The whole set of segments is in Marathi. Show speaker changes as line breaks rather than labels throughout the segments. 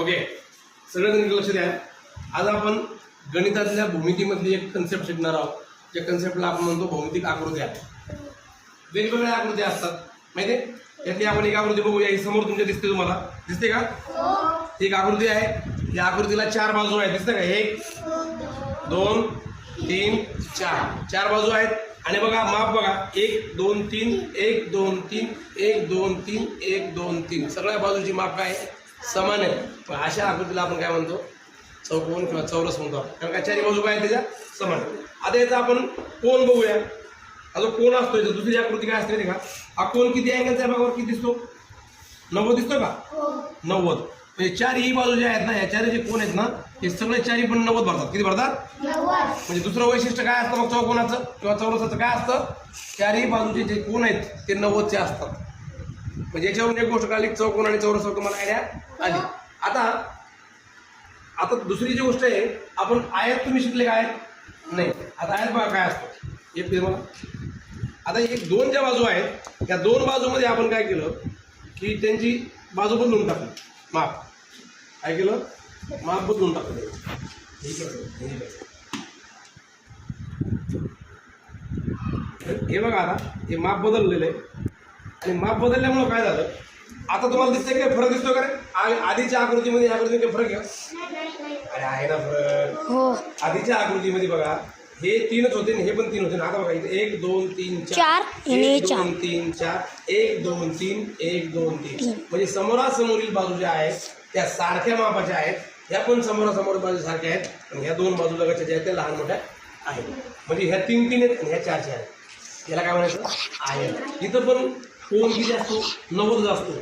ओके सगळ्यांनी लक्ष द्या. आज आपण गणितातल्या भूमितीमधली एक कन्सेप्ट शिकणार आहोत. ज्या कन्सेप्टला आपण म्हणतो भौमितिक आकृत्या. वेगवेगळ्या आकृत्या असतात. माहिती आहे? यातली आपण एक आकृती बघूया. ही समोर तुमच्या दिसते तुम्हाला. दिसते का? ही एक आकृती आहे. या आकृतीला चार बाजू आहेत. दिसते का? एक दोन तीन चार. चार बाजू आहेत. आणि बघा माप बघा. एक दोन तीन एक दोन तीन एक दोन तीन एक दोन तीन. सगळ्या बाजूची माप काय आहे? समान आहे. पण अशा आकृतीला आपण काय म्हणतो? चौकोन किंवा चौरस म्हणतो आपण. कारण का चारी बाजू काय त्याच्या समान. आता याचा आपण कोण बघूया. हा जो कोण असतो याची दुसरी आकृती काय असते का? हा कोण किती अँगलचा आहे बघा किती दिसतो? नव्वद दिसतो का? नव्वद. म्हणजे चारही बाजू ज्या आहेत ना या चारी जे कोण आहेत ना हे सगळे चारी पण नव्वद भरतात. किती भरतात? म्हणजे दुसरं वैशिष्ट्य काय असतं मग चौकोनाचं? किंवा चौरसाचं काय असतं? चारही बाजूचे जे कोण आहेत ते नव्वदचे असतात. म्हणजे याच्यावरून एक गोष्ट कळली चौकोन आणि चौरस तुम्हाला आयडिया आली. आता आता दुसरी जी गोष्ट आहे आपण आयात तुम्ही शिकले काय नाही. आता आयात बघा काय असतो. एक मला आता एक दोन ज्या बाजू आहेत त्या दोन बाजूमध्ये आपण काय केलं की त्यांची बाजू बदलून टाकली. माप. काय केलं? माप बदलून टाकलं. हे हे बघा आता हे माप बदललेलं आहे. आणि माप बदलल्यामुळं काय झालं? आता तुम्हाला दिसतंय काय फरक दिसतो का रे? आधीच्या आकृतीमध्ये या आकृतीमध्ये काही फरक आहे अरे आहे ना फरक.
हो.
आधीच्या आकृतीमध्ये बघा हे तीनच होते हे पण तीन होते ना. आता बघा इथे एक दोन तीन
चार.
एक
चार.
दोन तीन चार. एक दोन तीन एक दोन तीन. म्हणजे समोरासमोरील बाजू ज्या आहेत त्या सारख्या मापाच्या आहेत. ह्या पण समोरासमोर बाजू सारख्या आहेत. आणि ह्या दोन बाजू लगतच्या ज्या आहेत त्या लहान मोठ्या आहेत. म्हणजे ह्या तीन तीन आहेत आणि ह्या चार चार आहेत. याला काय म्हणायचं? आहे इथं पण कोण किती असतो? नव्वद असतो.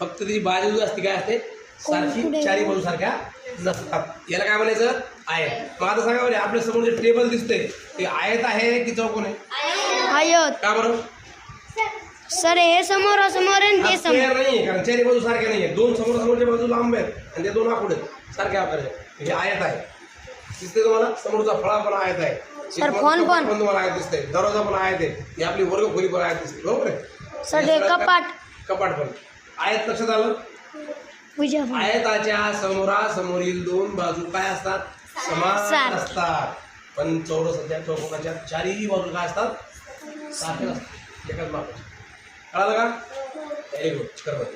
फक्त ती बाजू असते काय असते? सारखी चारी बाजू सारख्या नसतात. याला काय म्हणायचं? आहे मग आता सांगा बरं आपल्यासमोर जे टेबल दिसतंय ते आयत आहे की चौकोन आहे?
आयत.
का बरं?
सर हे समोर समोर. ते
नाही कारण चारी बाजू सारख्या नाही दोन समोर समोरच्या बाजू लांब आहेत आणि ते दोन आकुड आहेत. सारख्या आकार. आहेत हे आयत आहे. दिसते तुम्हाला? समोरचा फळा पण आयत आहे
फोन पण.
तुम्हाला आयत दिसतंय. दरवाजा पण आयत आहे ही आपली वर्ग खोली पण आयत दिसते बरोबर आहे?
सर, कपाट.
कपाट पण. आयत लक्षात आलं? आयताच्या समोरासमोरील दोन बाजू काय असतात? समान. असतात. पण चौरसाच्या चौकोनाच्या चारही बाजू काय असतात? सारख्या असतात. एकाच मापाच्या कळालं का? Very good.